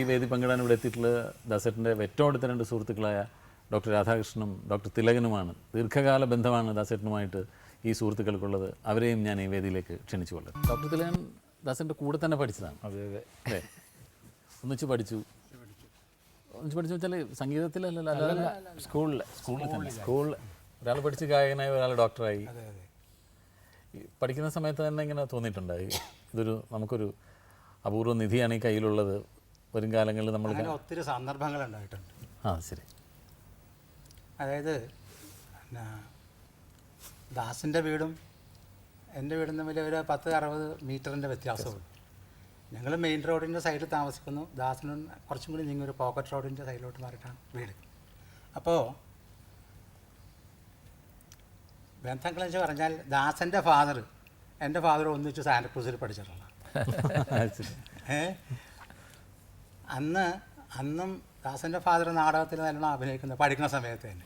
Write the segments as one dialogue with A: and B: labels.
A: ഈ വേദി പങ്കിടാൻ ഇവിടെ എത്തിയിട്ടുള്ള ദാസേട്ടന്റെ ഏറ്റവും അടുത്ത രണ്ട് സുഹൃത്തുക്കളായ ഡോക്ടർ രാധാകൃഷ്ണനും ഡോക്ടർ തിലകനുമാണ്. ദീർഘകാല ബന്ധമാണ് ദാസേട്ടനുമായിട്ട് ഈ സുഹൃത്തുക്കൾക്കുള്ളത്. അവരെയും ഞാൻ ഈ വേദിയിലേക്ക് ക്ഷണിച്ചു കൊള്ളു. ഡോക്ടർ തിലകൻ ദാസേട്ടന്റെ കൂടെ തന്നെ പഠിച്ചതാണ്.
B: അതെ അതെ.
A: അതെ ഒന്നിച്ച് പഠിച്ചു. ഒന്നിച്ച് പഠിച്ചു വെച്ചാൽ സംഗീതത്തിലല്ലല്ലോ
B: സ്കൂളിൽ
A: സ്കൂളിൽ തന്നെ. സ്കൂളിൽ ഒരാൾ പഠിച്ച് ഗായകനായി ഒരാൾ ഡോക്ടറായി. പഠിക്കുന്ന സമയത്ത് തന്നെ ഇങ്ങനെ തോന്നിയിട്ടുണ്ടായി. ഇതൊരു നമുക്കൊരു അപൂർവ നിധിയാണ് ഈ കയ്യിലുള്ളത്. വരും കാലങ്ങളിൽ നമ്മൾ
C: ഒത്തിരി സന്ദർഭങ്ങൾ ഉണ്ടായിട്ടുണ്ട്.
A: ആ ശരി.
C: അതായത് പിന്നെ ദാസിന്റെ വീടും എന്റെ വീടും തമ്മിൽ ഒരു പത്ത് അറുപത് മീറ്ററിന്റെ വ്യത്യാസമുള്ളൂ ഞങ്ങൾ മെയിൻ റോഡിന്റെ സൈഡിൽ താമസിക്കുന്നു. ദാസിനും കുറച്ചും കൂടി നീങ്ങി ഒരു പോക്കറ്റ് റോഡിന്റെ സൈഡിലോട്ട് മാറിയിട്ടാണ് വീട്. അപ്പോൾ ബന്ധങ്ങൾ എന്ന് പറഞ്ഞാൽ ദാസന്റെ ഫാദർ എന്റെ ഫാദർ ഒന്നിച്ച് സാന്റക്രൂസിൽ പഠിച്ചിട്ടുള്ള ഏഹ് അന്ന് അന്നും ദാസന്റെ ഫാദർ നാടകത്തിൽ നല്ലോണം അഭിനയിക്കുന്നത് പഠിക്കുന്ന സമയത്ത് തന്നെ.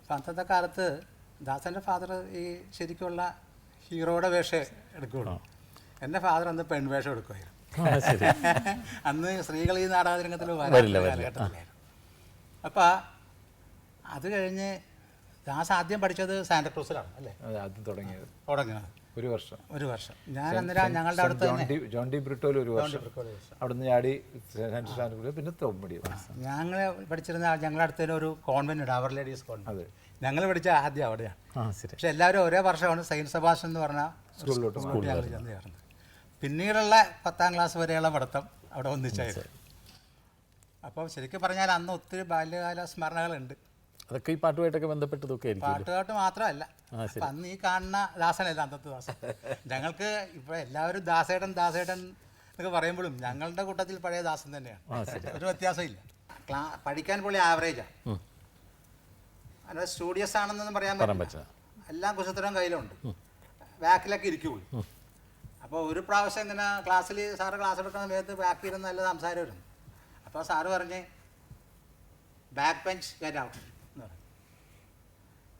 C: അപ്പൊ അന്നത്തെ കാലത്ത് ദാസന്റെ ഫാദർ ഈ ശരിക്കുള്ള ഹീറോയുടെ വേഷം എടുക്കുകയുള്ളൂ എന്റെ ഫാദർ അന്ന് പെൺവേഷം എടുക്കുമായിരുന്നു അന്ന് സ്ത്രീകൾ ഈ നാടക രംഗത്തിൽ. കാലഘട്ടത്തിലായിരുന്നു. അപ്പം അത് കഴിഞ്ഞ് ദാസ് ആദ്യം പഠിച്ചത് സാന്റക്രൂസിലാണ് അല്ലേ?
B: ആദ്യം തുടങ്ങിയത്.
C: തുടങ്ങുന്നത്.
B: ഒരു വർഷം.
C: ഒരു വർഷം. ഞാൻ അന്നേരം ഞങ്ങളുടെ അടുത്ത്
B: ജോൺ
C: തന്നെ
B: ഡി ജോൺ ഡി ബ്രിട്ടോയിൽ ഒരു വർഷം. അവിടുന്ന് ചാടി പിന്നെ തൊമ്മടി
C: ഞങ്ങൾ പഠിച്ചിരുന്ന ഞങ്ങളുടെ അടുത്ത് തന്നെ ഒരു കോൺവെന്റ് ഉണ്ട് അവർ ലേഡീസ് കോൺവെന്റ് ഞങ്ങൾ പഠിച്ച ആദ്യം അവിടെയാണ്. പക്ഷെ എല്ലാവരും ഒരേ വർഷമാണ് സെയിന്റ് സഭാഷൻ എന്ന് പറഞ്ഞ
B: സ്കൂളിലോട്ട്
C: ഞങ്ങൾ ചെന്ന് ചേർന്നത്. പിന്നീടുള്ള പത്താം ക്ലാസ് വരെയുള്ള പഠിത്തം അവിടെ ഒന്നിച്ചായിരുന്നു അപ്പോൾ ശരിക്കും പറഞ്ഞാൽ അന്ന് ഒത്തിരി ബാല്യകാല സ്മരണകളുണ്ട്.
A: അതൊക്കെ ഈ പാട്ടുമായിട്ടൊക്കെ ബന്ധപ്പെട്ടതൊക്കെ പാട്ടുമായിട്ട്
C: പാട്ടുകാട്ട് മാത്രമല്ല. അന്ന് ഈ കാണുന്ന ദാസനല്ല അന്നത്തെ ദാസൻ? ഞങ്ങൾക്ക് ഇപ്പോൾ എല്ലാവരും ദാസേടൻ ദാസേട്ടൻ എന്നൊക്കെ പറയുമ്പോഴും ഞങ്ങളുടെ കൂട്ടത്തിൽ പഴയ ദാസൻ തന്നെയാണ്. ഒരു വ്യത്യാസമില്ല. ക്ലാ പഠിക്കാൻ പുള്ളി ആവറേജാണ്. അല്ലാതെ സ്റ്റുഡിയസ് ആണെന്നൊന്നും പറയാൻ പറ്റില്ല. എല്ലാം കുശത്തരം കയ്യിലുണ്ട്. ബാക്കിലൊക്കെ ഇരിക്കുള്ളൂ അപ്പോൾ ഒരു പ്രാവശ്യം ഇങ്ങനെ ക്ലാസ്സിൽ സാറ് ക്ലാസ് എടുക്കുന്ന സമയത്ത് ബാക്കിൽ ഇരുന്ന് നല്ല വരുന്നു അപ്പോൾ സാറ് പറഞ്ഞ് ബാക്ക് ബെഞ്ച് ഗെറ്റ് ഔട്ട്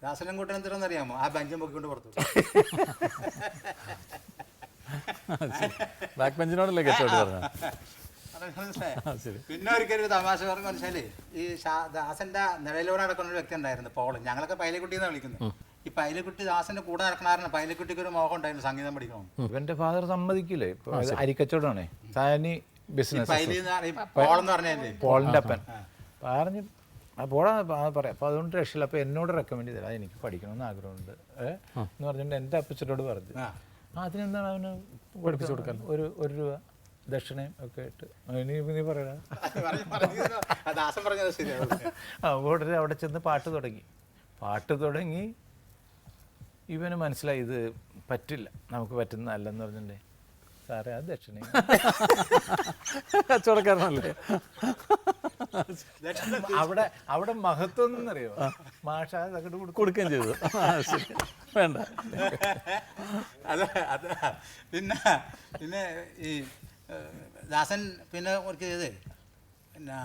C: ദാസനം കൂട്ടൻ എന്തിനെന്ന് അറിയാമോ ആ ബെഞ്ചും പൊക്കിക്കൊണ്ട് പുറത്തു
A: ബാക്ക് ബെഞ്ചിനോടല്ലേ പറഞ്ഞത്?
C: പിന്നെ ഒരിക്കലും ഒരു തമാശ പറഞ്ഞു വെച്ചാൽ ഈ ദാസന്റെ നിഴലൂടെ നടക്കുന്ന ഒരു വ്യക്തി ഉണ്ടായിരുന്നു പോൾ. ഞങ്ങളൊക്കെ പൈലക്കുട്ടി എന്നാണ് വിളിക്കുന്നത് ഈ പൈലക്കുട്ടി ദാസന്റെ കൂടെ നടക്കണായിരുന്നു. പൈലക്കുട്ടിക്ക് ഒരു മോഹം ഉണ്ടായിരുന്നു സംഗീതം പഠിക്കണം
B: ഇവന്റെ ഫാദർ സമ്മതിക്കില്ലേ? അരിക്കച്ചോടാണേ അരിക്കച്ചവടമാണേ. സാനി ബിസിനസ്
C: പോളെന്ന് പറഞ്ഞേ
B: പോളിന്റെ അപ്പൻ. പറഞ്ഞു ആ പോടാ ആ പറയാം. അപ്പോൾ അതുകൊണ്ട് രക്ഷയില്ല. അപ്പോൾ എന്നോട് റെക്കമെൻഡ് ചെയ്തില്ല എനിക്ക് പഠിക്കണമെന്ന് ആഗ്രഹമുണ്ട്. എന്ന് പറഞ്ഞിട്ട് എന്റെ അപ്പച്ചനോട് പറഞ്ഞു. അതിനെന്താണ് അവന് പഠിപ്പിച്ചു കൊടുക്കാൻ? ഒരു ഒരു രൂപ ദക്ഷിണയും ഒക്കെ ഇട്ട്. നീ പറയടാ.
C: പറഞ്ഞു- പറഞ്ഞു. ആ
B: ഉടനെ അവിടെ ചെന്ന് പാട്ട് തുടങ്ങി. പാട്ട് തുടങ്ങി. ഇവന് മനസ്സിലായി ഇത് പറ്റില്ല. നമുക്ക് പറ്റുന്ന അല്ലെന്ന് പറഞ്ഞിട്ടുണ്ടേ സാറേ അത് ദക്ഷിണയും.
A: കച്ചവടക്കാരനല്ലേ?
B: അവിടെ അവിടെ മഹത്വം എന്നറിയോ? മാഷ
A: കൊടുക്കുകയും ചെയ്തു. വേണ്ട.
C: അല്ല അതെ പിന്നെ പിന്നെ ഈ ദാസൻ പിന്നെ ഒരു ചെയ്തേ പിന്നെ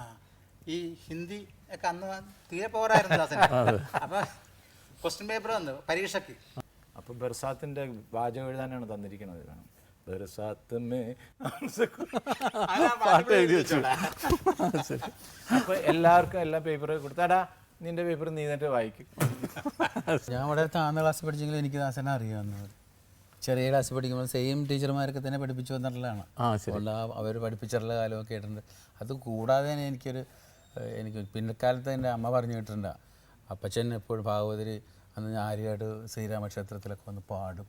C: ഈ ഹിന്ദി ഒക്കെ അന്ന് തീരെ പോരായിരുന്നു ദാസൻ. അപ്പൊ ക്വസ്റ്റ്യൻ പേപ്പർ വന്നു പരീക്ഷയ്ക്ക്.
B: അപ്പൊ ബെർസാത്തിന്റെ വാചകം എഴുതാനാണ് തന്നിരിക്കുന്നത്
A: പാട്ട് എഴുതി വെച്ചു ശരി.
B: അപ്പൊ എല്ലാവർക്കും എല്ലാ പേപ്പറും കൊടുത്താടാ നിന്റെ പേപ്പർ നീ എന്നിട്ട് വായിക്കും.
D: ഞാൻ വളരെ താഴ്ന്ന ക്ലാസ് പഠിച്ചെങ്കിലും എനിക്ക് ദാസനെ അറിയാവുന്നത്. ചെറിയ ക്ലാസ് പഠിക്കുമ്പോൾ സെയിം ടീച്ചർമാരൊക്കെ തന്നെ പഠിപ്പിച്ചു വന്നിട്ടുള്ളതാണ്. അതുകൊണ്ട് അവർ പഠിപ്പിച്ചിട്ടുള്ള കാലമൊക്കെ ആയിട്ടുണ്ട്. അത് കൂടാതെ തന്നെ എനിക്കൊരു എനിക്ക് പിന്നക്കാലത്ത് എന്റെ അമ്മ പറഞ്ഞു കേട്ടിട്ടുണ്ട്. അപ്പച്ചൻ എപ്പോഴും ഭാഗവതര് അന്ന് ആര്യമായിട്ട് ശ്രീരാമക്ഷേത്രത്തിലൊക്കെ വന്ന് പാടും.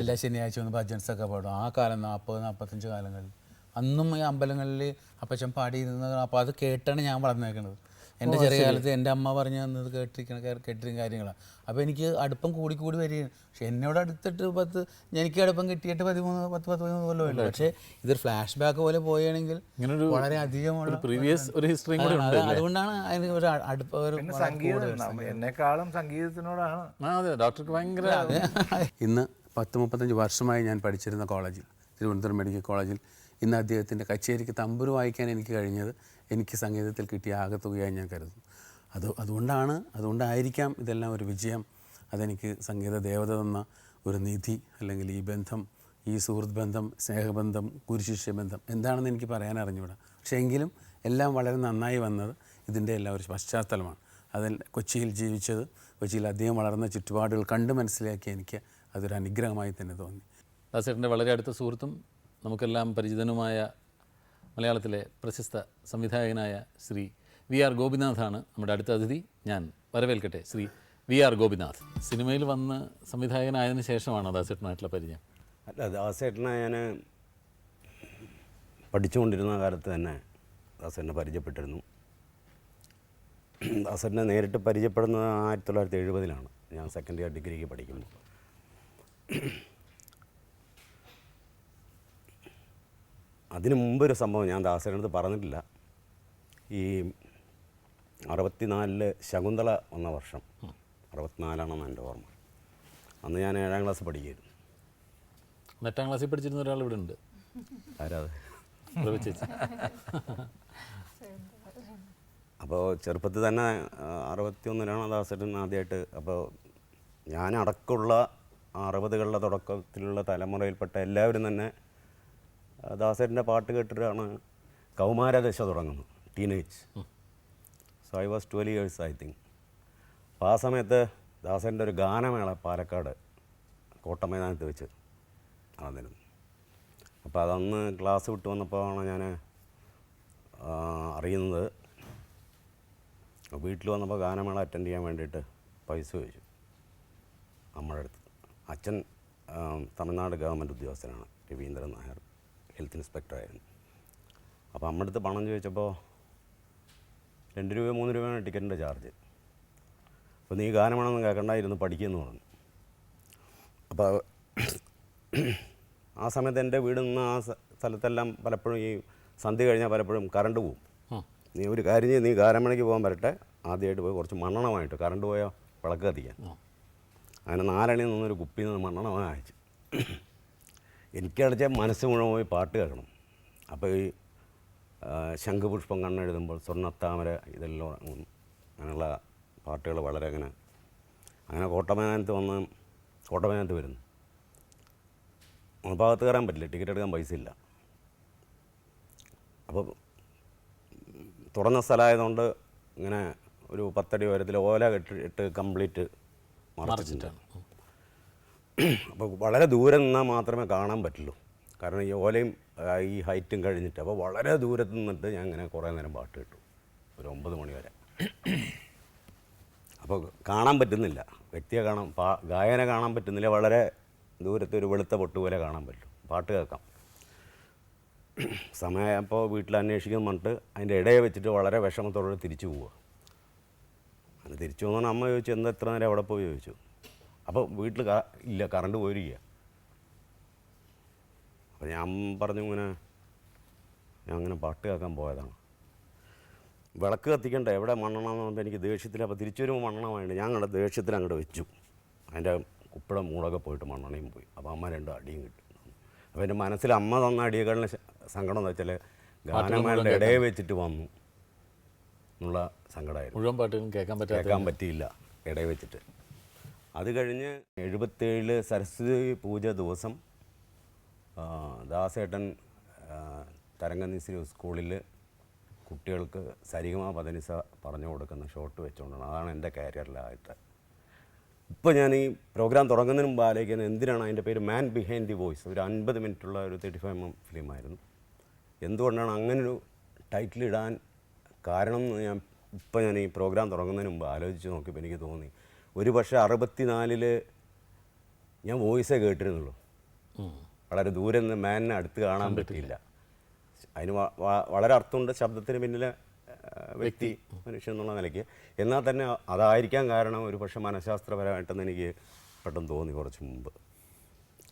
D: എല്ലാ ശനിയാഴ്ച വന്ന് ഭജൻസ് ഒക്കെ പാടും. ആ കാലം നാൽപ്പത് നാൽപ്പത്തഞ്ച് കാലങ്ങളിൽ അന്നും ഈ അമ്പലങ്ങളിൽ അപ്പച്ചൻ പാടിയിരുന്നത് അപ്പോൾ അത് കേട്ടാണ് ഞാൻ വളർന്നേക്കുന്നത് എന്റെ ചെറിയ കാലത്ത് എന്റെ അമ്മ പറഞ്ഞു തന്നത് കേട്ടിരിക്കണ കേട്ടിരിക്കുന്ന കാര്യങ്ങളാണ്. അപ്പോൾ എനിക്ക് അടുപ്പം കൂടി കൂടി വരികയാണ്. പക്ഷെ എന്നോട് അടുത്തിട്ട് പത്ത് എനിക്ക് അടുപ്പം കിട്ടിയിട്ട് പതിമൂന്ന് പത്ത് പത്ത് പതിമൂന്ന് കൊല്ലമില്ല പക്ഷേ ഇതൊരു ഫ്ലാഷ് ബാക്ക് പോലെ പോവുകയാണെങ്കിൽ
A: ഇങ്ങനൊരു
D: വളരെ അധികമുള്ള
A: പ്രീവിയസ് ഒരു ഹിസ്റ്ററിയും കൂടെ ഉണ്ട്
D: അതുകൊണ്ടാണ് അതിന് ഒരു അടുപ്പ ഒരു
B: സംഗീതം എന്നെക്കാളും സംഗീതത്തിനോടാണ്.
A: ഡോക്ടർക്ക് ഭയങ്കര
E: ഇന്ന് പത്ത് മുപ്പത്തഞ്ച് വർഷമായി ഞാൻ പഠിച്ചിരുന്ന കോളേജിൽ തിരുവനന്തപുരം മെഡിക്കൽ കോളേജിൽ. ഇന്ന് അദ്ദേഹത്തിന്റെ കച്ചേരിക്ക് തമ്പുരു വായിക്കാൻ എനിക്ക് കഴിഞ്ഞത് എനിക്ക് സംഗീതത്തിൽ കിട്ടിയ ആകത്തുകയായി ഞാൻ കരുതുന്നു. അത് അതുകൊണ്ടാണ് അതുകൊണ്ടായിരിക്കാം ഇതെല്ലാം ഒരു വിജയം. അതെനിക്ക് സംഗീത ദേവത തന്ന ഒരു നിധി അല്ലെങ്കിൽ ഈ ബന്ധം ഈ സുഹൃത്ത് ബന്ധം സ്നേഹബന്ധം ഗുരുശിഷ്യ ബന്ധം എന്താണെന്ന് എനിക്ക് പറയാൻ അറിഞ്ഞുകൂടാ. പക്ഷേ എങ്കിലും എല്ലാം വളരെ നന്നായി വന്നത് ഇതിന്റെ എല്ലാം ഒരു പശ്ചാത്തലമാണ്. അതിൽ കൊച്ചിയിൽ ജീവിച്ചത് കൊച്ചിയിൽ അധികം വളർന്ന ചുറ്റുപാടുകൾ കണ്ട് മനസ്സിലാക്കി എനിക്ക് അതൊരു അനുഗ്രഹമായി തന്നെ തോന്നി.
A: ദാസേട്ടന്റെ വളരെ അടുത്ത സുഹൃത്തും നമുക്കെല്ലാം പരിചിതനുമായ മലയാളത്തിലെ പ്രശസ്ത സംവിധായകനായ ശ്രീ വി ആർ ഗോപിനാഥാണ് നമ്മുടെ അടുത്ത അതിഥി. ഞാൻ വരവേൽക്കട്ടെ ശ്രീ വി ആർ ഗോപിനാഥ്. സിനിമയിൽ വന്ന് സംവിധായകനായതിനു ശേഷമാണോ ദാസേട്ടനായിട്ടുള്ള പരിചയം?
F: അല്ല ദാസേട്ടനെ ഞാൻ പഠിച്ചുകൊണ്ടിരുന്ന കാലത്ത് തന്നെ ദാസേട്ടനെ പരിചയപ്പെട്ടിരുന്നു. ദാസേട്ടനെ നേരിട്ട് പരിചയപ്പെടുന്നത് ആയിരത്തി തൊള്ളായിരത്തി എഴുപതിലാണ് ഞാൻ സെക്കൻഡ് ഇയർ ഡിഗ്രിക്ക് പഠിക്കുമ്പോൾ. അതിന് മുമ്പൊരു സംഭവം ഞാൻ ദാസേട്ടന്റെ പറഞ്ഞിട്ടില്ല. ഈ അറുപത്തിനാലിൽ ശകുന്തള വന്ന വർഷം അറുപത്തിനാലാണെന്ന് എന്റെ ഓർമ്മ. അന്ന് ഞാൻ ഏഴാം ക്ലാസ് പഠിക്കുകയായിരുന്നു.
A: എട്ടാം ക്ലാസ്സിൽ പഠിച്ചിരുന്ന ഒരാൾ ഇവിടെ ഉണ്ട്.
F: ആരാ അത്?
A: പ്രഭു ചേച്ചി
F: അപ്പോൾ ചെറുപ്പത്തിൽ തന്നെ അറുപത്തി ഒന്നിലാണ് ദാസേട്ടൻ ആദ്യമായിട്ട്. അപ്പോൾ ഞാൻ അടക്കമുള്ള അറുപതുകളുടെ തുടക്കത്തിലുള്ള തലമുറയിൽപ്പെട്ട എല്ലാവരും തന്നെ ദാസേട്ടന്റെ പാട്ട് കേട്ടിട്ടാണ് കൗമാരദശ തുടങ്ങുന്നത് teenage so I was twelve years I think അപ്പോൾ ആ സമയത്ത് ദാസേട്ടന്റെ ഒരു ഗാനമേള പാലക്കാട് കോട്ടമൈതാനത്ത് വെച്ച് നടന്നിരുന്നു. അപ്പോൾ അതന്ന് ക്ലാസ് വിട്ട് വന്നപ്പോഴാണ് ഞാൻ അറിയുന്നത്. വീട്ടിൽ വന്നപ്പോൾ ഗാനമേള അറ്റൻഡ് ചെയ്യാൻ വേണ്ടിയിട്ട് പൈസ ചോദിച്ചു. നമ്മുടെ അടുത്ത്. അച്ഛൻ തമിഴ്നാട് ഗവൺമെന്റ് ഉദ്യോഗസ്ഥനാണ്. രവീന്ദ്രൻ നായർ ഹെൽത്ത് ഇൻസ്പെക്ടറായിരുന്നു അപ്പോൾ നമ്മുടെ അടുത്ത് പണം ചോദിച്ചപ്പോൾ രണ്ട് രൂപ മൂന്ന് രൂപയാണ് ടിക്കറ്റിന്റെ ചാർജ്. അപ്പോൾ നീ ഗാനമാണെന്ന് കേൾക്കണ്ട ഇരുന്ന് പഠിക്കുമെന്ന് പറഞ്ഞു. അപ്പോൾ ആ സമയത്ത് എന്റെ വീട് നിന്ന് ആ സ്ഥലത്തെല്ലാം പലപ്പോഴും ഈ സന്ധ്യ കഴിഞ്ഞാൽ പലപ്പോഴും കറണ്ട് പോവും. നീ ഒരു കാര്യം ചെയ്ത് നീ ഗാനമണിക്ക് പോകാൻ വരട്ടെ. ആദ്യമായിട്ട് പോയി കുറച്ച് മണ്ണണമായിട്ട് കറണ്ട് പോയാൽ വിളക്ക് കത്തിക്കാൻ. അങ്ങനെ നാലണി നിന്നൊരു കുപ്പിയിൽ നിന്ന് മണ്ണെണ്ണ അയച്ചു. എനിക്കടച്ച മനസ്സ് മുഴുവൻ പോയി പാട്ട് കേൾക്കണം. അപ്പോൾ ഈ ശംഖുപുഷ്പം കണ്ണെഴുതുമ്പോൾ സ്വർണത്താമര ഇതെല്ലാം അങ്ങനെയുള്ള പാട്ടുകൾ വളരെ അങ്ങനെ അങ്ങനെ കോട്ടമൈതാനത്ത് വന്ന് കോട്ടമൈതാനത്ത് വരുന്നു. ഭാഗത്ത് കയറാൻ പറ്റില്ല ടിക്കറ്റ് എടുക്കാൻ പൈസ ഇല്ല. അപ്പോൾ തുറന്ന സ്ഥലമായതുകൊണ്ട് ഇങ്ങനെ ഒരു പത്തടി ഉയരത്തിൽ ഓല കെട്ടി ഇട്ട് കംപ്ലീറ്റ് മറച്ചിട്ടാണ് അപ്പോൾ വളരെ ദൂരെ നിന്നാൽ മാത്രമേ കാണാൻ പറ്റുള്ളൂ. കാരണം ഈ ഓലയും ഈ ഹൈറ്റും കഴിഞ്ഞിട്ട് അപ്പോൾ വളരെ ദൂരത്ത് നിന്നിട്ട് ഞാൻ ഇങ്ങനെ കുറേ നേരം പാട്ട് കിട്ടും. ഒരു ഒമ്പത് മണി വരെ. അപ്പോൾ കാണാൻ പറ്റുന്നില്ല. വ്യക്തിയെ കാണാൻ പാ ഗായനെ കാണാൻ പറ്റുന്നില്ല. വളരെ ദൂരത്ത് ഒരു വെളുത്ത പൊട്ട് പോലെ കാണാൻ പറ്റും. പാട്ട് കേൾക്കാം. സമയം സമയമായപ്പോൾ വീട്ടിൽ അന്വേഷിക്കുന്നുണ്ട് അതിന്റെ ഇടയെ വെച്ചിട്ട് വളരെ വിഷമത്തോടെ തിരിച്ചു പോവുക. അങ്ങനെ തിരിച്ചു വന്നാൽ അമ്മ ചോദിച്ചു എന്താ എത്ര നേരം അവിടെ പോയി? ചോദിച്ചു. അപ്പോൾ വീട്ടിൽ ക- ഇല്ല കറണ്ട് പോയിരിക്കുക അപ്പോൾ ഞാൻ പറഞ്ഞു ഇങ്ങനെ ഞാൻ അങ്ങനെ പാട്ട് കേൾക്കാൻ പോയതാണ്. വിളക്ക് കത്തിക്കണ്ട എവിടെ മണ്ണെണ്ണ എന്ന് പറഞ്ഞപ്പോൾ എനിക്ക് ദേഷ്യത്തിൽ അപ്പോൾ തിരിച്ചു വരുമ്പോൾ മണ്ണെണ്ണ വേണ്ട ഞാൻ അങ്ങോട്ട് ദേഷ്യത്തിൽ അങ്ങോട്ട് വെച്ചു. അതിന്റെ കുപ്പിട മൂടൊക്കെ പോയിട്ട് മണ്ണെണ്ണയും പോയി. അപ്പോൾ അമ്മ രണ്ടും അടിയും കിട്ടി. അപ്പോൾ എന്റെ മനസ്സിൽ അമ്മ തന്ന അടിയേക്കാളിന് സങ്കടം എന്ന് വെച്ചാൽ ഗാനമേളുടെ ഇടയെ വെച്ചിട്ട് വന്നു. എന്നുള്ള സങ്കടമായിരുന്നു.
A: മുഴുവൻ പാട്ടുകളും കേൾക്കാൻ പറ്റാത്ത
F: കേൾക്കാൻ പറ്റിയില്ല ഇടയിൽ വെച്ചിട്ട്. അത് കഴിഞ്ഞ് എഴുപത്തേഴിൽ സരസ്വതി പൂജ ദിവസം ദാസേട്ടൻ തരംഗനിശ്രീ സ്കൂളിൽ കുട്ടികൾക്ക് സരിഗമ പതനിസ പറഞ്ഞു കൊടുക്കുന്ന ഷോട്ട് വെച്ചുകൊണ്ടാണ് അതാണ് എന്റെ കരിയറിലായിട്ട്. ഇപ്പോൾ ഞാൻ ഈ പ്രോഗ്രാം തുടങ്ങുന്നതിന് മുമ്പ് ആലോചിക്കുന്നത് എന്തിനാണ്? അതിന്റെ പേര് മാൻ ബിഹൈൻഡ് ദി വോയിസ് ഒരു അൻപത് മിനിറ്റുള്ള ഒരു തേർട്ടി ഫൈവ് എം ഫിലിമായിരുന്നു. എന്തുകൊണ്ടാണ് അങ്ങനൊരു ടൈറ്റിൽ ഇടാൻ കാരണം എന്ന് ഞാൻ ഇപ്പം ഞാൻ ഈ പ്രോഗ്രാം തുടങ്ങുന്നതിന് മുമ്പ് ആലോചിച്ച് നോക്കിയപ്പോൾ എനിക്ക് തോന്നി. ഒരു പക്ഷേ അറുപത്തിനാലിൽ ഞാൻ വോയിസേ കേട്ടിരുന്നുള്ളൂ. വളരെ ദൂരെ നിന്ന് മാനിനെ അടുത്ത് കാണാൻ പറ്റിയില്ല. അതിന് വളരെ അർത്ഥമുണ്ട് ശബ്ദത്തിന് പിന്നിലെ വ്യക്തി മനുഷ്യൻ എന്നുള്ള നിലയ്ക്ക്. എന്നാൽ തന്നെ അതായിരിക്കാൻ കാരണം ഒരു പക്ഷേ മനഃശാസ്ത്രപരമായിട്ടെന്ന് എനിക്ക് പെട്ടെന്ന് തോന്നി കുറച്ച് മുമ്പ്.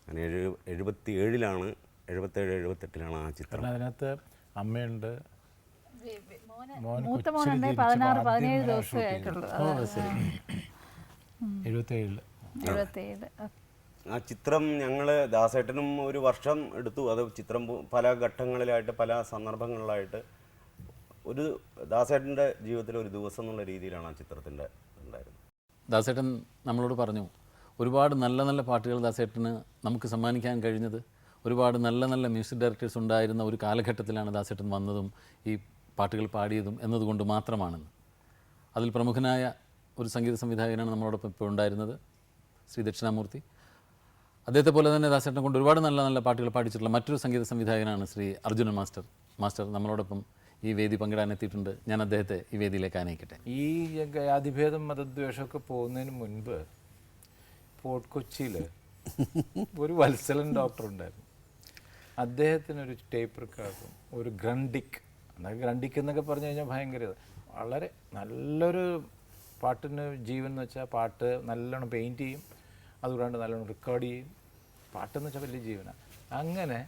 F: അങ്ങനെ എഴു എഴുപത്തി ഏഴിലാണ് എഴുപത്തേഴ് എഴുപത്തെട്ടിലാണ് ആ ചിത്രം.
B: അതിനകത്ത് അമ്മയുണ്ട്.
G: മൂത്ത മോനുണ്ട് പതിനാറ് പതിനേഴ് ദിവസമേ ആയിട്ടുള്ളൂ.
B: എഴുപത്തേഴിൽ.
G: എഴുപത്തേഴ്
F: ആ. ചിത്രം ഞങ്ങൾ ദാസേട്ടനും ഒരു വർഷം എടുത്തു. അത് ചിത്രം പല ഘട്ടങ്ങളിലായിട്ട് പല സന്ദർഭങ്ങളിലായിട്ട് ഒരു ദാസേട്ടന്റെ ജീവിതത്തിലെ ഒരു ദിവസം എന്നുള്ള രീതിയിലാണ് ആ ചിത്രത്തിന്റെ ഉണ്ടായിരുന്നത്.
A: ദാസേട്ടൻ നമ്മളോട് പറഞ്ഞു ഒരുപാട് നല്ല നല്ല പാട്ടുകൾ ദാസേട്ടന് നമുക്ക് സമ്മാനിക്കാൻ കഴിഞ്ഞത്. ഒരുപാട് നല്ല നല്ല മ്യൂസിക് ഡയറക്ടേഴ്സ് ഉണ്ടായിരുന്ന ഒരു കാലഘട്ടത്തിലാണ് ദാസേട്ടൻ വന്നതും ഈ പാട്ടുകൾ പാടിയതും എന്നതുകൊണ്ട് മാത്രമാണെന്ന്. അതിൽ പ്രമുഖനായ ഒരു സംഗീത സംവിധായകനാണ് നമ്മളോടൊപ്പം ഇപ്പോൾ ഉണ്ടായിരുന്നത് ശ്രീ ദക്ഷിണാമൂർത്തി. അദ്ദേഹത്തെ പോലെ തന്നെ ദാസേട്ടനെ കൊണ്ട് ഒരുപാട് നല്ല നല്ല പാട്ടുകൾ പാടിച്ചിട്ടുള്ള മറ്റൊരു സംഗീത സംവിധായകനാണ് ശ്രീ അർജുനൻ മാസ്റ്റർ. മാസ്റ്റർ നമ്മളോടൊപ്പം ഈ വേദി പങ്കിടാൻ എത്തിയിട്ടുണ്ട്. ഞാൻ അദ്ദേഹത്തെ ഈ വേദിയിലേക്ക് ആനയിക്കട്ടെ.
B: ഈ ജാതിഭേദം മതദ്വേഷമൊക്കെ പോകുന്നതിന് മുൻപ് ഫോർട്ട് കൊച്ചിയിൽ ഒരു വത്സലൻ ഡോക്ടർ ഉണ്ടായിരുന്നു. അദ്ദേഹത്തിന് ഒരു ടേപ്പ് റെക്കോർഡും ഒരു ഗ്രണ്ടിക് എന്നാൽ ഗ്രണ്ടിക്കുന്നൊക്കെ പറഞ്ഞു കഴിഞ്ഞാൽ ഭയങ്കര വളരെ നല്ലൊരു പാട്ടിന് ജീവൻ എന്ന് വെച്ചാൽ പാട്ട് നല്ലോണം പെയിന്റ് ചെയ്യും. അതുകൂടാണ്ട് നല്ലോണം റെക്കോർഡ് ചെയ്യും. പാട്ടെന്ന് വെച്ചാൽ വലിയ ജീവനാണ്. അങ്ങനെ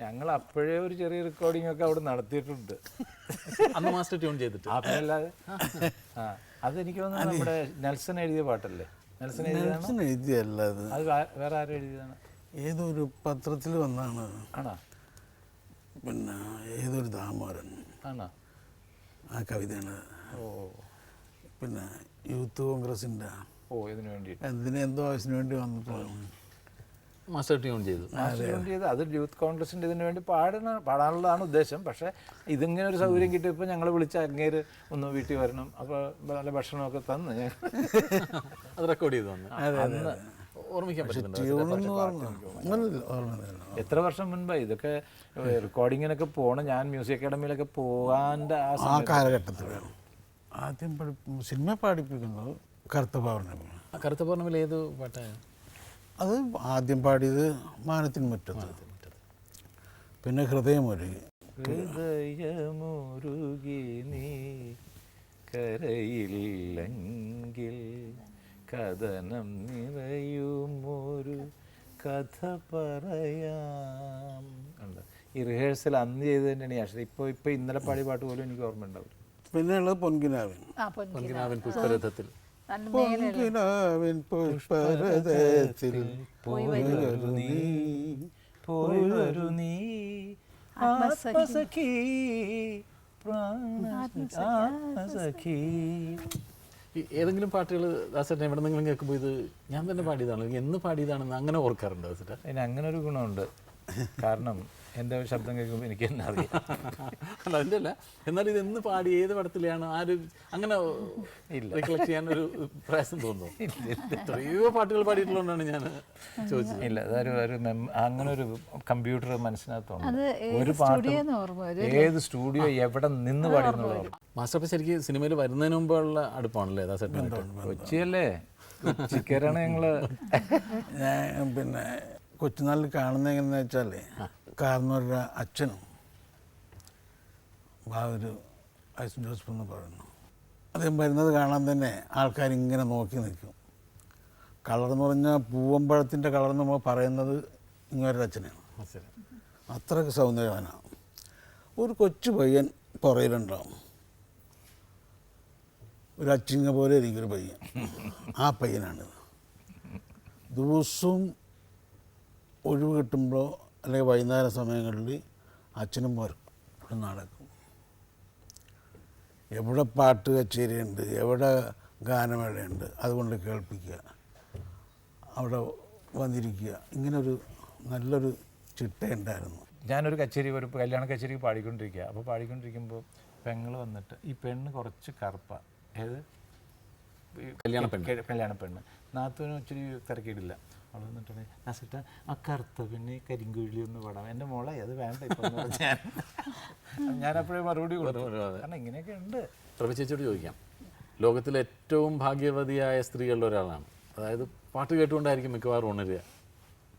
B: ഞങ്ങൾ അപ്പോഴേ ഒരു ചെറിയ റെക്കോർഡിംഗ് ഒക്കെ അവിടെ നടത്തിയിട്ടുണ്ട്.
A: അന്ന് മാസ്റ്റർ ട്യൂൺ ചെയ്തിട്ട്.
B: അതല്ലാതെ ആ അതെനിക്ക് തോന്നുന്നു നമ്മുടെ നെൽസൺ എഴുതിയ പാട്ടല്ലേ? നെൽസൺ എഴുതിയതാണോ?
G: നെൽസൺ എഴുതിയല്ല അത്.
B: അത് വേറെ ആരും എഴുതിയതാണ്.
G: ഏതൊരു പത്രത്തിൽ വന്നാണ്.
B: ആണോ?
G: പിന്നെ ഏതൊരു ദാമോരൻ
B: ആണോ?
G: ആ കവിതയാണ്.
B: ഓ.
G: പിന്നെ യൂത്ത് കോൺഗ്രസിന്റെ
B: ഓ ഇതിനു വേണ്ടി
G: എന്തിന് എന്തോ ആവശ്യത്തിന് വേണ്ടി വന്നിട്ടുള്ളതാണ്
A: മാസ്റ്റർ ട്യൂൺ ചെയ്തു.
B: മാസ്റ്റർ ട്യൂൺ ചെയ്ത് അത് യൂത്ത് കോൺഗ്രസിന്റെ ഇതിനു വേണ്ടി പാടണ പാടാനുള്ളതാണ് ഉദ്ദേശം. പക്ഷേ ഇതിങ്ങനെ ഒരു സൗകര്യം കിട്ടിയപ്പോൾ ഞങ്ങൾ വിളിച്ച അങ്ങേര് ഒന്ന് വീട്ടിൽ വരണം. അപ്പോൾ നല്ല ഭക്ഷണമൊക്കെ തന്ന് ഞങ്ങൾ
A: അത് റെക്കോർഡ് ചെയ്തു തന്നെ
B: അന്ന്
A: ഓർമ്മിക്കാൻ പറ്റുന്നുണ്ട്
B: എത്ര വർഷം മുൻപായി ഇതൊക്കെ റെക്കോർഡിങ്ങിനൊക്കെ പോകണം ഞാൻ മ്യൂസിക് അക്കാഡമിയിലൊക്കെ പോകാന്റെ ആ
G: കാലഘട്ടത്തിൽ ആദ്യം സിനിമ പാടിപ്പിക്കുന്നത് കറുത്ത പൗർണമി.
A: കറുത്ത പൗർണമിയിൽ ഏത് പാട്ടാണ്
G: അത് ആദ്യം പാടിയത് മാനത്തിന് മുറ്റത്ത്. പിന്നെ ഹൃദയമൊരുകി.
B: ഹൃദയമുരുകി നീ കരയില്ലെങ്കിൽ കഥനം നിറയുമൊരു കഥ പറയാം. ഉണ്ട് ഈ റിഹേഴ്സൽ അന്ന് ചെയ്ത് തന്നെയാണ് ഞാൻ ഇപ്പോൾ ഇപ്പോൾ ഇന്നലെ പാടി പാട്ട് പോലും എനിക്ക് ഓർമ്മ ഉണ്ടാവില്ല
G: പിന്നെയുള്ളത് പൊൻകിനാവൻ.
H: പൊൻകിനാവൻ. പൊൻകിനാ
A: പൊൻകിനാവിൻ പുഷ്പരഥത്തിൽ.
G: പൊൻകിനാവിൻ പുഷ്പരഥത്തിൽ പോയൊരു നീ.
B: പോയി വരൂ നീ. ആത്മസഖി. പ്രാണസഖി
A: ഏതെങ്കിലും പാട്ടുകൾ ദാസേട്ടൻ എവിടെ നിന്നെങ്കിലും കേൾക്കുമ്പോൾ ഇത് ഞാൻ തന്നെ പാടിയതാണ്? എന്ന് പാടിയതാണെന്ന് അങ്ങനെ ഓർക്കാറുണ്ട് ദാസേട്ടാ?
B: അതിന് അങ്ങനെ ഒരു ഗുണമുണ്ട്. കാരണം എന്റെ ശബ്ദം കേൾക്കുമ്പോൾ എനിക്ക് തന്നെ അറിയാം.
A: അല്ല അതിന്റെ അല്ല. എന്നാൽ ഇത് എന്ന് പാടി ഏത് പടത്തിലാണ് ആരും അങ്ങനെ ഇല്ല. റിക്ലക്ട് ചെയ്യാൻ ഒരു പ്രയാസം തോന്നുന്നു. എത്രയോ പാട്ടുകൾ പാടിയിട്ടുള്ളതുകൊണ്ടാണ് ഞാൻ ചോദിച്ചത്.
B: ഇല്ല അതൊരു ഒരു അങ്ങനെ ഒരു കമ്പ്യൂട്ടർ മനസ്സിനകത്തുണ്ട്. ഒരു പാട്ട് ഏത് സ്റ്റുഡിയോ എവിടെ നിന്ന് പാടിയെന്നുള്ളത്
A: മാസ്റ്റർ അപ്പം ശരിക്കും സിനിമയിൽ വരുന്നതിന് മുമ്പുള്ള അടുപ്പാണല്ലേ
B: കൊച്ചിയല്ലേ? കൊച്ചിക്കാരാണ് ഞങ്ങൾ?
G: ഞാൻ പിന്നെ കൊച്ചുനാളിൽ കാണുന്ന എങ്ങനെയാണെന്ന് വെച്ചാൽ കാർന്നൂരുടെ അച്ഛനും ആ അച്ഛൻ ഐസ് ജോസഫ് എന്ന് പറയുന്നു. അദ്ദേഹം വരുന്നത് കാണാൻ തന്നെ ആൾക്കാർ ഇങ്ങനെ നോക്കി നിൽക്കും. കളർ എന്ന് പറഞ്ഞാൽ പൂവമ്പഴത്തിന്റെ കളർ എന്ന് നമ്മൾ പറയുന്നത് ഇങ്ങനൊരു അച്ഛനാണ് അത്രയ്ക്ക് സൗന്ദര്യവാനാണ്. ഒരു കൊച്ചു പയ്യൻ പുറയിലുണ്ടാവും. ഒരു അച്ചിങ്ങ പോലെ ഇരിക്കും ഒരു പയ്യൻ. ആ പയ്യനാണിത്. ദിവസവും ഒഴിവ് കിട്ടുമ്പോൾ അല്ലെങ്കിൽ വൈകുന്നേര സമയങ്ങളിൽ അച്ഛനും പോരും ഇവിടെ നടക്കും. എവിടെ പാട്ട് കച്ചേരിയുണ്ട് എവിടെ ഗാനമേളയുണ്ട് അതുകൊണ്ട് കേൾപ്പിക്കുക. അവിടെ വന്നിരിക്കുക. ഇങ്ങനൊരു നല്ലൊരു ചിട്ടയുണ്ടായിരുന്നു.
B: ഞാനൊരു കച്ചേരി ഒരു കല്യാണ കച്ചേരി പാടിക്കൊണ്ടിരിക്കുക. അപ്പോൾ പാടിക്കൊണ്ടിരിക്കുമ്പോൾ പെങ്ങൾ വന്നിട്ട് ഈ പെണ്ണ് കുറച്ച് കറുപ്പ. ഏത്?
A: കല്യാണ പെണ്ണ്.
B: കല്യാണ പെണ്ണ്. നാത്തൂന് ഇച്ചിരി തിരക്കിയിടില്ല അവൾ വന്നിട്ടുണ്ടെങ്കിൽ നസിട്ട ആ കറുത്ത പിന്നെ കരിങ്കുഴി ഒന്ന് പാടാം. എന്റെ മോളെ അത് വേണ്ട ഇപ്പം ഞാൻ. ഞാനപ്പോഴേ മറുപടി കൊടുത്തു. കാരണം ഇങ്ങനെയൊക്കെ ഉണ്ട്.
A: പ്രഭ ചോദിക്കാം. ലോകത്തിലെ ഏറ്റവും ഭാഗ്യവതിയായ സ്ത്രീകളിൽ ഒരാളാണ്. അതായത് പാട്ട് കേട്ടുകൊണ്ടായിരിക്കും മിക്കവാറും ഉണരുക.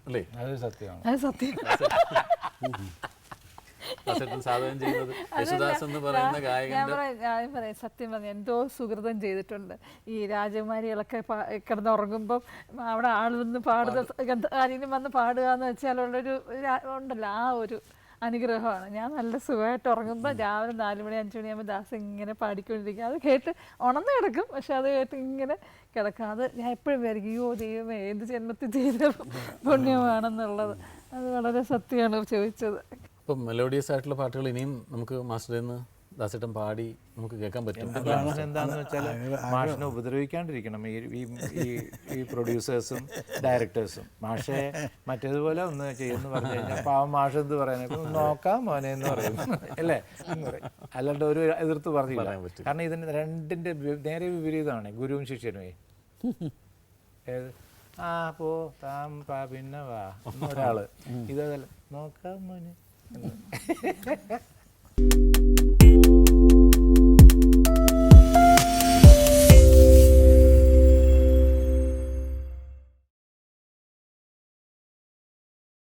A: അല്ലേ?
B: അത് സത്യമാണ്.
H: അത് സത്യം.
A: ദാസേട്ടൻ സാധകം ചെയ്യുന്നത് യേശുദാസ് എന്ന് പറയുന്ന
H: പറയാം സത്യം പറഞ്ഞു എന്തോ സുഹൃതം ചെയ്തിട്ടുണ്ട്. ഈ രാജകുമാരികളൊക്കെ കിടന്നുറങ്ങുമ്പോൾ അവിടെ ആൾ വന്ന് സ- ആരെങ്കിലും വന്ന് പാടുക എന്ന് വെച്ചാൽ ഉള്ളൊരു ഉണ്ടല്ലോ ആ ഒരു അനുഗ്രഹമാണ്. ഞാൻ നല്ല സുഖമായിട്ട് ഉറങ്ങുമ്പോൾ രാവിലെ നാല് മണി അഞ്ച് മണിയാകുമ്പോൾ ദാസ് ഇങ്ങനെ പാടിക്കൊണ്ടിരിക്കും. അത് കേട്ട് ഉണർന്നു കിടക്കും. പക്ഷെ അത് കേട്ട് ഇങ്ങനെ കിടക്കും. അത് ഞാൻ എപ്പോഴും വിചാരിക്കും അയ്യോ ദൈവമേ ഏത് ജന്മത്തിൽ ചെയ്ത പുണ്യമാണെന്നുള്ളത്. അത് വളരെ സത്യമാണ് ചോദിച്ചത്.
A: ഇപ്പം മെലോഡിയസ് ആയിട്ടുള്ള പാട്ടുകൾ ഇനിയും നമുക്ക് മാസ്റ്ററിൽ നിന്ന് ദാസേട്ടൻ പാടി നമുക്ക് കേൾക്കാൻ പറ്റും.
B: എന്താണെന്ന് വെച്ചാൽ മാഷിനെ ഉപദ്രവിക്കാണ്ടിരിക്കണം. ഈ ഈ- പ്രൊഡ്യൂസേഴ്സും ഡയറക്ടേഴ്സും മാഷെ മറ്റേതുപോലെ ഒന്ന് ചെയ്യുമെന്ന് പറഞ്ഞു കഴിഞ്ഞാൽ പാവം മാഷ് എന്ത് ഒന്ന് നോക്കാം മോനെ എന്ന് പറയും. അല്ലേ? അല്ലാണ്ട് ഒരു എതിർത്ത് പറഞ്ഞില്ല. കാരണം ഇതിന് രണ്ടിന്റെ നേരെ വിപരീതമാണ് ഗുരുവും ശിഷ്യനുമേ. ഏത്? ആ പോ താം പാ പിന്നെ വാ. ഒരാൾ ഇതല്ല നോക്കാം മോനെ. 嗯。